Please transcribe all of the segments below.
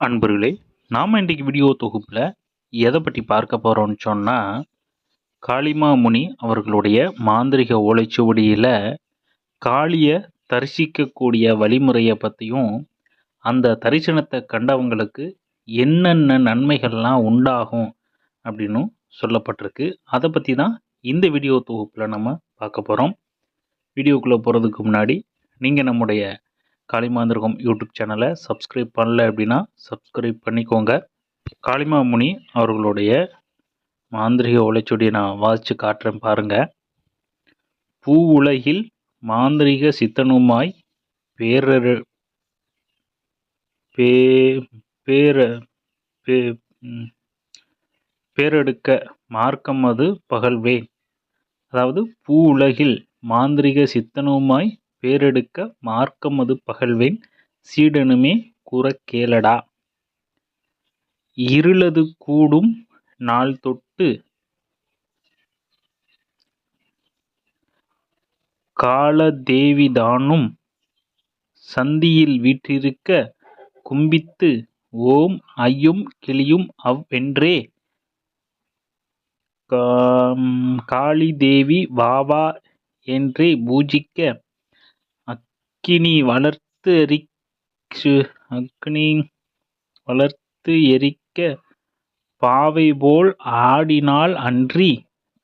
அன்பர்களே நாம் இன்றைக்கு வீடியோ தொகுப்பில் எதை பற்றி பார்க்க போகிறோம்னு சொன்னால் காளிமா முனி அவர்களுடைய மாந்திரிக ஓலைச்சுவடியில் காளியை தரிசிக்கக்கூடிய வழிமுறையை பற்றியும் அந்த தரிசனத்தை கண்டவங்களுக்கு என்னென்ன நன்மைகள்லாம் உண்டாகும் அப்படின்னும் சொல்லப்பட்டிருக்கு. அதை பற்றி தான் இந்த வீடியோ தொகுப்பில் நம்ம பார்க்க போகிறோம் வீடியோக்குள்ளே போகிறதுக்கு முன்னாடி நீங்கள் நம்முடைய காளிமாந்திரகம் யூடியூப் சேனலை சப்ஸ்கிரைப் பண்ணல அப்படின்னா சப்ஸ்கிரைப் பண்ணிக்கோங்க. காளிமா முனி அவர்களுடைய மாந்திரிக ஓலைச்சுவடியை நான் வாசித்து காட்டுறேன் பாருங்கள் பூ உலகில் மாந்திரிக சித்தனுமாய் பேரரு பே பேர பே பேரெடுக்க மார்க்கம் அது பகல்வேன் அதாவது பூ உலகில் மாந்திரிக சித்தனுமாய் பேரெடுக்க மார்க்கமது பகல்வேன் சீடனுமே கூறக் கேளடா. இருளது கூடும் நாள் தொட்டு காலதேவிதானும் சந்தியில் வீற்றிருக்க கும்பித்து ஓம் ஐயும் கிளியும் அவ்வென்றே காளிதேவி காளி வாவா என்றே பூஜிக்க அக்கினி வளர்த்து எரிச்சு அக்னி வளர்த்து எரிக்க பாவை போல் ஆடினால் அன்றி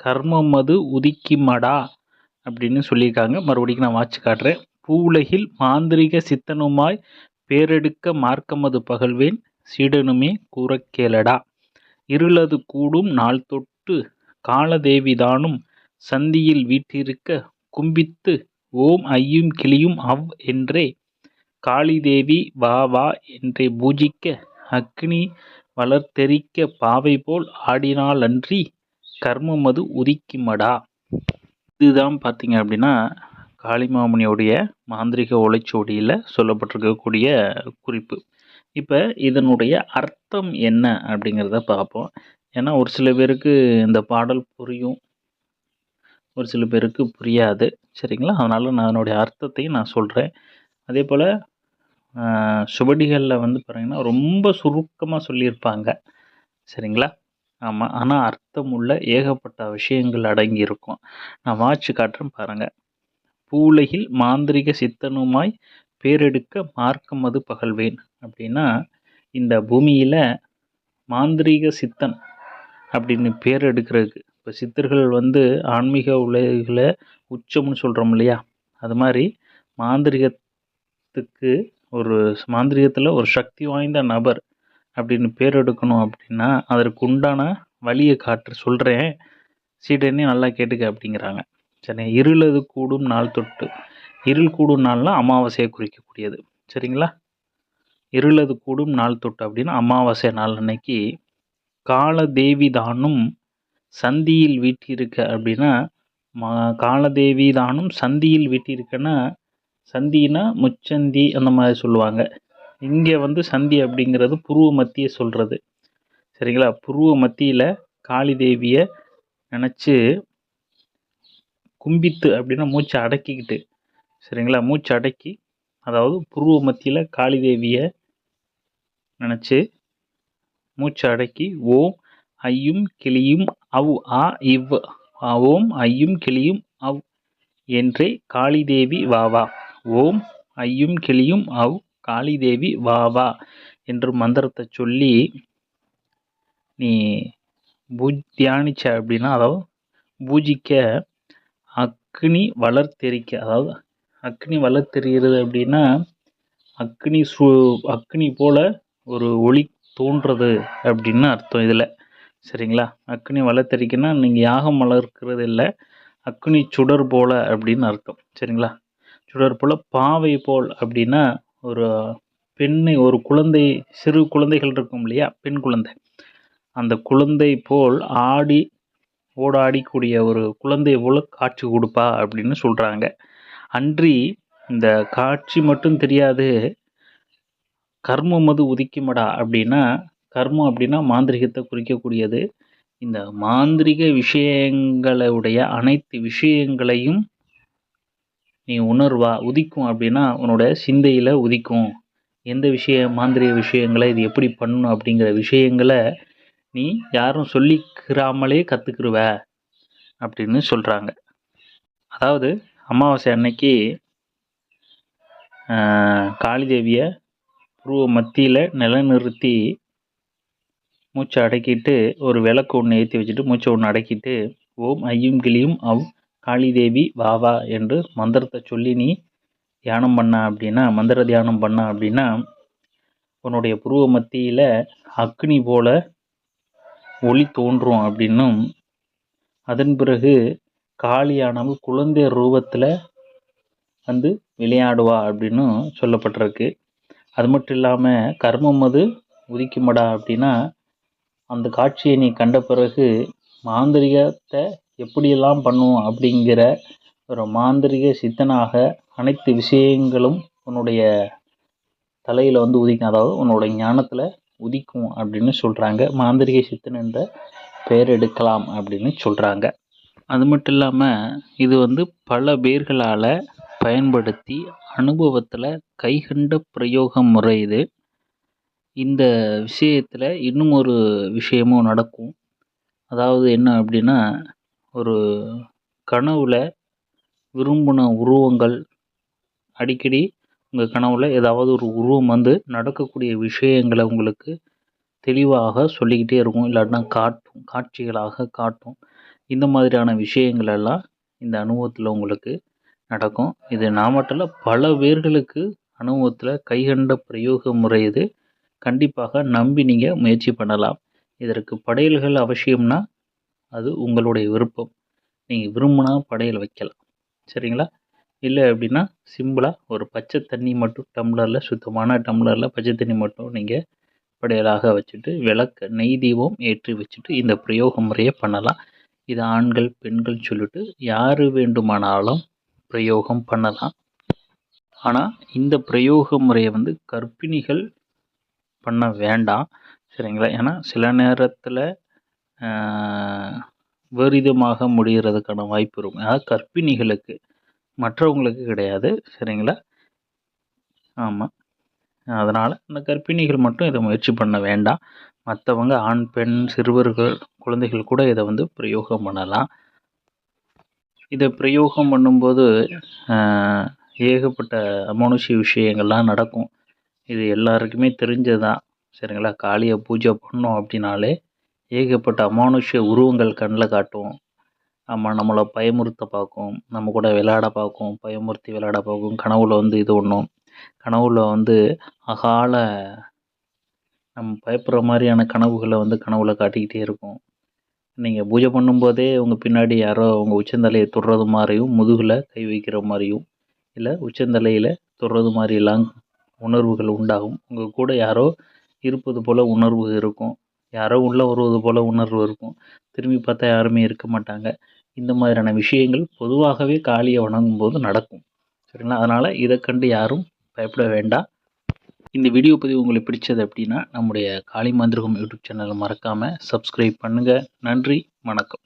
கர்மம் அது உதிக்குமடா அப்படின்னு சொல்லியிருக்காங்க. மறுபடியும் நான் வாட்சி காட்டுறேன். பூவுலகில் மாந்திரிக சித்தனுமாய் பேரெடுக்க மார்க்கமது பகல்வேன் சீடனுமே கூறக்கேளடா இருளது கூடும் நாள் தொட்டு காலதேவிதானும் சந்தியில் வீற்றிருக்க கும்பித்து ஓம் ஐயும் கிளியும் அவ் என்றே காளிதேவி வா வா என்றே பூஜிக்க அக்னி வளர்த்தெரிக்க பாவை போல் ஆடினாலன்றி கர்மமது அது உதிக்குமடா. இதுதான் பார்த்தீங்க அப்படின்னா காளிமாமுனியுடைய மாந்திரிக ஓலைச்சுவடியில் சொல்லப்பட்டிருக்கக்கூடிய குறிப்பு. இப்போ இதனுடைய அர்த்தம் என்ன அப்படிங்கிறத பார்ப்போம். ஏன்னா ஒரு சில பேருக்கு இந்த பாடல் புரியும் ஒரு சில பேருக்கு புரியாது. சரிங்களா? அதனால் நான் அதனுடைய அர்த்தத்தையும் நான் சொல்கிறேன் அதே போல் சுவடிகளில் வந்து பார்த்திங்கன்னா ரொம்ப சுருக்கமாக சொல்லியிருப்பாங்க. சரிங்களா? ஆமாம் ஆனால் அர்த்தமுள்ள ஏகப்பட்ட விஷயங்கள் அடங்கி இருக்கும் நான் வாட்சி காட்டுறேன் பாருங்கள் பூலகில் மாந்திரிக சித்தனுமாய் பேரெடுக்க மார்க்கம் அது பகல்வேன். அப்படின்னா இந்த பூமியில் மாந்திரீக சித்தன் அப்படின்னு பேர் எடுக்கிறதுக்கு இப்போ சித்தர்கள் வந்து ஆன்மீக உலகில் உச்சம்னு சொல்கிறோம் இல்லையா? அது மாதிரி மாந்திரிகத்துக்கு ஒரு மாந்திரிகத்தில் ஒரு சக்தி வாய்ந்த நபர் அப்படின்னு பேர் எடுக்கணும் அப்படின்னா அதற்கு உண்டான வழியை காட்டு சொல்கிறேன் சீடனே நல்லா கேட்டுக்க அப்படிங்கிறாங்க. சரி இருளது கூடும் நாள் தொட்டு? இருள் கூடும் நாள்னால் அமாவாசையை குறிக்கக்கூடியது. சரிங்களா? இருளது கூடும் நாள் தொட்டு அப்படின்னா அமாவாசை நாள் அன்னைக்கு காலதேவி தானும் சந்தியில் வீட்டிருக்க அப்படின்னா மா காலதேவி தானும் சந்தியில் வீட்டிருக்கன்னா சந்தினா முச்சந்தி அந்த மாதிரி சொல்லுவாங்க. இங்கே வந்து சந்தி அப்படிங்கிறது புருவ மத்திய சொல்கிறது சரிங்களா? புருவ மத்தியில் காளி தேவியை நினச்சி கும்பித்து அப்படின்னா மூச்சை அடக்கிக்கிட்டு சரிங்களா? மூச்சு அடக்கி அதாவது புருவ மத்தியில் காளி தேவியை நினச்சி மூச்சு அடக்கி ஓம் ஐயும் கிளியும் அவ் ஆ இவ். ஆ, ஓம் ஐயும் கிளியும் அவ். என்றே காளிதேவி வாவா. ஓம் ஐயும் கிளியும் அவ். காளிதேவி வாவா என்று மந்திரத்தை சொல்லி நீ பூஜ் தியானிச்ச அப்படின்னா அதாவது பூஜிக்க அக்னி வளர்த்தெரிக்க அதாவது அக்னி வளர்த்தெரிகிறது அப்படின்னா அக்னி சு அக்னி போல் ஒரு ஒளி தோன்றது அப்படின்னு அர்த்தம் இதில். சரிங்களா? அக்னி வளர்த்தெரிக்கன்னா நீங்கள் யாகம் வளர்க்கிறது இல்லை அக்னி சுடர் போல அப்படின்னு அர்த்தம். சரிங்களா? சுடர் போல் பாவை போல் அப்படின்னா ஒரு பெண்ணை ஒரு குழந்தை சிறு குழந்தைகள் இருக்கும் இல்லையா? பெண் குழந்தை. அந்த குழந்தை போல் ஆடி ஓடாடிக்கூடிய ஒரு குழந்தை போல் காட்சி கொடுப்பா அப்படின்னு சொல்கிறாங்க அன்றி இந்த காட்சி மட்டும் தெரியாது. கர்மம் அது உதிக்குமடா அப்படின்னா கர்மம் அப்படின்னா மாந்திரிகத்தை குறிக்கக்கூடியது. இந்த மாந்திரிக விஷயங்களுடைய அனைத்து விஷயங்களையும் நீ உணர்வா உதிக்கும் அப்படின்னா உன்னோட சிந்தையில் உதிக்கும். எந்த விஷய மாந்திரீக விஷயங்களை இது எப்படி பண்ணணும் அப்படிங்கிற விஷயங்களை நீ யாரும் சொல்லிக்கிறாமலே கற்றுக்குருவ அப்படின்னு சொல்கிறாங்க அதாவது அமாவாசை அன்னைக்கு காளி தேவியை புருவ மத்தியில் நிலைநிறுத்தி மூச்சை அடக்கிட்டு ஒரு விளக்கு ஒன்று ஏற்றி வச்சுட்டு மூச்சை ஒன்று அடக்கிட்டு ஓம் ஐயும் கிளியும் அவ் காளி தேவி வா வா என்று மந்திரத்தை சொல்லி நீ தியானம் பண்ண அப்படின்னா மந்திர தியானம் பண்ண அப்படின்னா உன்னுடைய புருவ மத்தியில் அக்னி போல ஒளி தோன்றும் அப்படின்னும் அதன் பிறகு காளியானவள் குழந்தை ரூபத்தில் வந்து விளையாடுவா அப்படின்னும் சொல்லப்பட்டிருக்கு. அது மட்டும் இல்லாமல் கர்மம் அது உதிக்குமடா அப்படின்னா அந்த காட்சியை நீ கண்ட பிறகு மாந்திரிகத்தை எப்படியெல்லாம் பண்ணுவோம் அப்படிங்கிற ஒரு மாந்திரிக சித்தனாக அனைத்து விஷயங்களும் உன்னுடைய தலையில் வந்து உதிக்கும். அதாவது உன்னோட ஞானத்தில் உதிக்கும் அப்படின்னு சொல்கிறாங்க மாந்திரிக சித்தன் என்ற பெயர் எடுக்கலாம் அப்படின்னு சொல்கிறாங்க அது மட்டும் இல்லாமல் இது வந்து பல பேர்களால் பயன்படுத்தி அனுபவத்தில் கைகண்ட பிரயோக முறை இது. இந்த விஷயத்தில் இன்னும் ஒரு விஷயமும் நடக்கும். அதாவது என்ன அப்படின்னா ஒரு கனவில் விரும்பின உருவங்கள் அடிக்கடி உங்கள் கனவில் ஏதாவது ஒரு உருவம் வந்து நடக்கக்கூடிய விஷயங்களை உங்களுக்கு தெளிவாக சொல்லிக்கிட்டே இருக்கும். இல்லாட்டினா காட்டும் காட்சிகளாக காட்டும். இந்த மாதிரியான விஷயங்கள் எல்லாம் இந்த அனுபவத்தில் உங்களுக்கு நடக்கும். இது நான் மட்டும் பல பேர்களுக்கு அனுபவத்தில் கைகண்ட பிரயோக முறை இது. கண்டிப்பாக நம்பி நீங்கள் முயற்சி பண்ணலாம். இதற்கு படையல்கள் அவசியம்னா அது உங்களுடைய விருப்பம். நீங்கள் விரும்பினா படையல் வைக்கலாம். சரிங்களா? இல்லை அப்படின்னா சிம்பிளாக ஒரு பச்சை தண்ணி மட்டும் டம்ளரில் சுத்தமான டம்ளரில் பச்சை தண்ணி மட்டும் நீங்கள் படையலாக வச்சுட்டு விளக்க நெய் தீபம் ஏற்றி வச்சுட்டு இந்த பிரயோக முறையை பண்ணலாம். இது ஆண்கள் பெண்கள் சொல்லிட்டு யார் வேண்டுமானாலும் பிரயோகம் பண்ணலாம். ஆனால் இந்த பிரயோக முறையை வந்து கர்ப்பிணிகள் பண்ண வேண்டாம் சரிங்களா? ஏன்னா சில நேரத்தில் விபரீதமாக முடிகிறதுக்கான வாய்ப்பு இருக்கும். அதாவது கர்ப்பிணிகளுக்கு மற்றவங்களுக்கு கிடையாது சரிங்களா? ஆமாம் அதனால் இந்த கர்ப்பிணிகள் மட்டும் இதை முயற்சி பண்ண வேண்டாம். மற்றவங்க ஆண் பெண் சிறுவர்கள் குழந்தைகள் கூட இதை வந்து பிரயோகம் பண்ணலாம். இதை பிரயோகம் பண்ணும்போது ஏகப்பட்ட அமானுஷ்ய விஷயங்கள்லாம் நடக்கும். இது எல்லாருக்குமே தெரிஞ்சது தான் சரிங்களா? காளியை பூஜை பண்ணோம் அப்படின்னாலே ஏகப்பட்ட அமானுஷ்ய உருவங்கள் கண்ணில் காட்டும் ஆமாம் நம்மளை பயமுறுத்த பார்க்கும். நம்ம கூட விளையாட பார்க்கும். பயமுறுத்தி விளையாட பார்க்கும். கனவுல வந்து இது ஒன்றும் கனவுல வந்து அகால நம்ம பயப்படுற மாதிரியான கனவுகளை வந்து கனவுல காட்டிக்கிட்டே இருக்கும். நீங்கள் பூஜை பண்ணும்போதே உங்கள் பின்னாடி யாரோ உங்கள் உச்சந்தலையை தொடுறது மாதிரியும் முதுகில் கை வைக்கிற மாதிரியும் இல்லை உச்சந்தலையில் தொடுறது மாதிரிலாம் உணர்வுகள் உண்டாகும். உங்கள் கூட யாரோ இருப்பது போல் உணர்வு இருக்கும். யாரோ உள்ளே வருவது போல் உணர்வு இருக்கும். திரும்பி பார்த்தா யாருமே இருக்க மாட்டாங்க. இந்த மாதிரியான விஷயங்கள் பொதுவாகவே காளியை வணங்கும் போது நடக்கும். சரிங்களா? அதனால் இதை கண்டு யாரும் பயப்பட வேண்டாம். இந்த வீடியோ பதிவு உங்களுக்கு பிடிச்சது அப்படின்னா நம்முடைய காளி மந்திரகம் யூடியூப் சேனலை மறக்காமல் சப்ஸ்கிரைப் பண்ணுங்கள் நன்றி. வணக்கம்.